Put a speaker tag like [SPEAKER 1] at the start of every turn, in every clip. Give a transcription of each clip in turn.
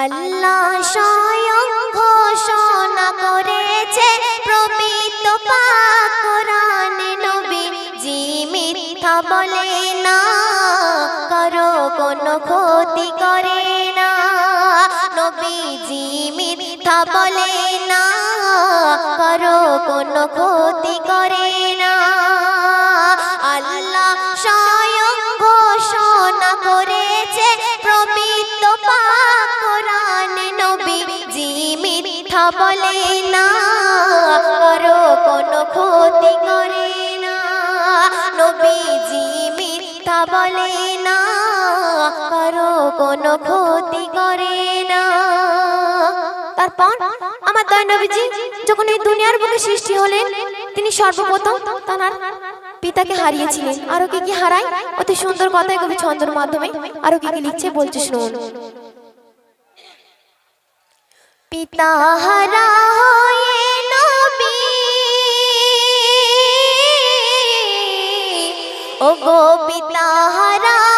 [SPEAKER 1] আল্লাহ স্বয়ং ঘোষণা করেছে, প্রমিত পাকুরান নবী জি মিথ্যা বলে না, করো কোনো ক্ষতি করে না। নবী জি মিথ্যা বলে না বলে না করো কোনো ক্ষতি করে না। নবী জি মিথ্যা বলে না করো কোনো ক্ষতি করে না। তারপর আমার দয় নবীজি যখন এই দুনিয়ার বুকে সৃষ্টি হলেন, তিনি সর্বপ্রথম তার পিতাকে হারিয়েছিলেন। আরও কি কি হারায়? অতি সুন্দর কথায় কবি ছন্দর মাধ্যমে আরও কি কি লিখছে বলছে শুনুন। পিতা হারা হয়ে নবী। ও গোপী পিতা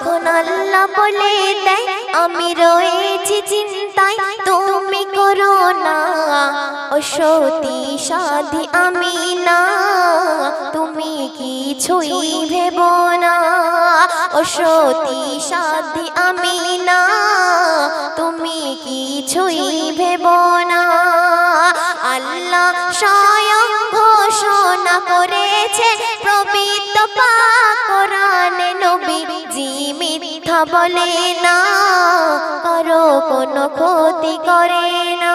[SPEAKER 1] তখন আল্লাহ বলে দেয়, আমি রয়েছি চিন্তায়, তুমি করো না। ও সতী সাধি আমি না। তুমি কিছুই ভেব না। ও সতী সাধি আমি না। তুমি কিছুই বলে না, করো কোনো ক্ষতি করে না।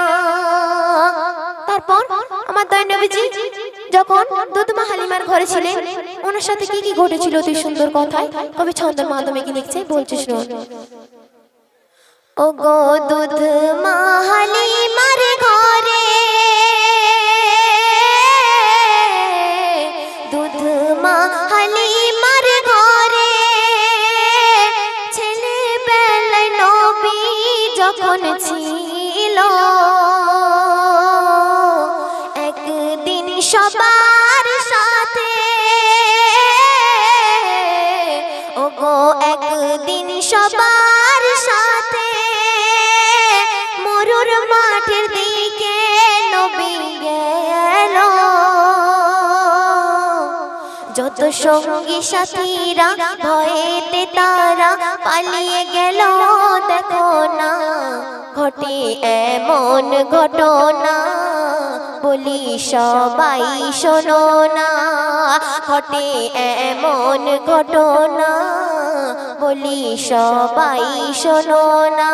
[SPEAKER 1] তারপর আমার দয় নবীজি যখন দুধমা হালিমার ঘরে ছিলেন, ওনার সাথে কি কি ঘটেছিল অতি সুন্দর কথায় কবি ছন্দের মাধ্যমে কি লিখছে বলছিস ও গো দুধ মাহালিমার সবার সাথে। ও একদিন সবার সাথে। মরুর মাঠের দিকে নবী গেল। যত সঙ্গী সাথীরা ভয়েতে তারা পালিয়ে গেল, দেখো না, ঘটে এমন ঘটনা। বলি, সবাই শোনো না, ঘটে এমন ঘটনা। বলি, সবাই শোনো না,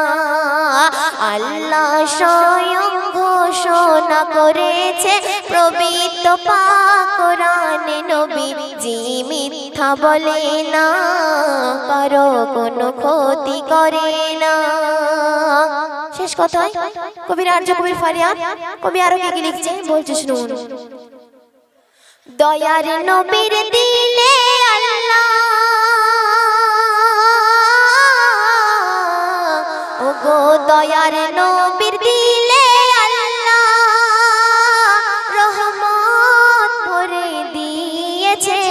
[SPEAKER 1] আল্লাহ স্বয়ং ঘোষণা করেছে প্রবিত পাক কোরআনে নবী মিথ্যা বলে না, কারও কোনো ক্ষতি করে না। শেষ কথায় কবির আর্য কবির ফারিয়াদ কবি আরও কি লিখছে? বলছে, শুনুন। দয়ার নবীর দিলে ও গো দয়ার নবীর দিলে রহমত ভরে দিয়েছে।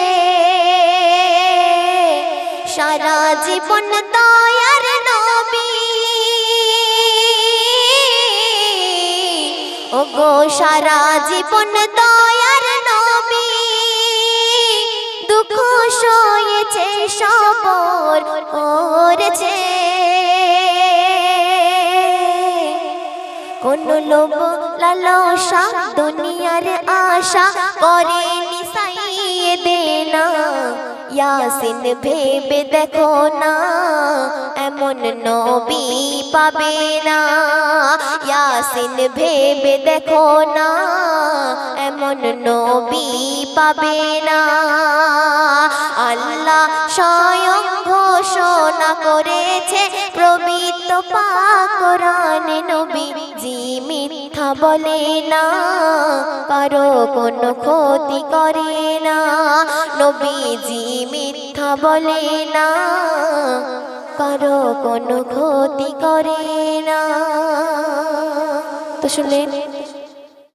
[SPEAKER 1] সারা জীবন দয়ার ও গো সারা জীবন দয়ার নবী, দুঃখ সয়েছে সবর করেছে। কোন লোভ লালসা দুনিয়ার আশা করে নিসাইয়ে দেনা ইয়াসিন, ভেবে দেখো না, এমন নবী পাবে না। ইয়াসিন, ভেবে দেখো না, এমন নবী পাবে না। আল্লাহ স্বয়ং ঘোষণা করেছে প্রবৃত্ত পাক কোরআন নবী জি মিথ্যা বলে না, কারও কোনো ক্ষতি করে না। নবী জি মিথ্যা বলে না, কারও কোনো ক্ষতি করে না। তো শুনলেন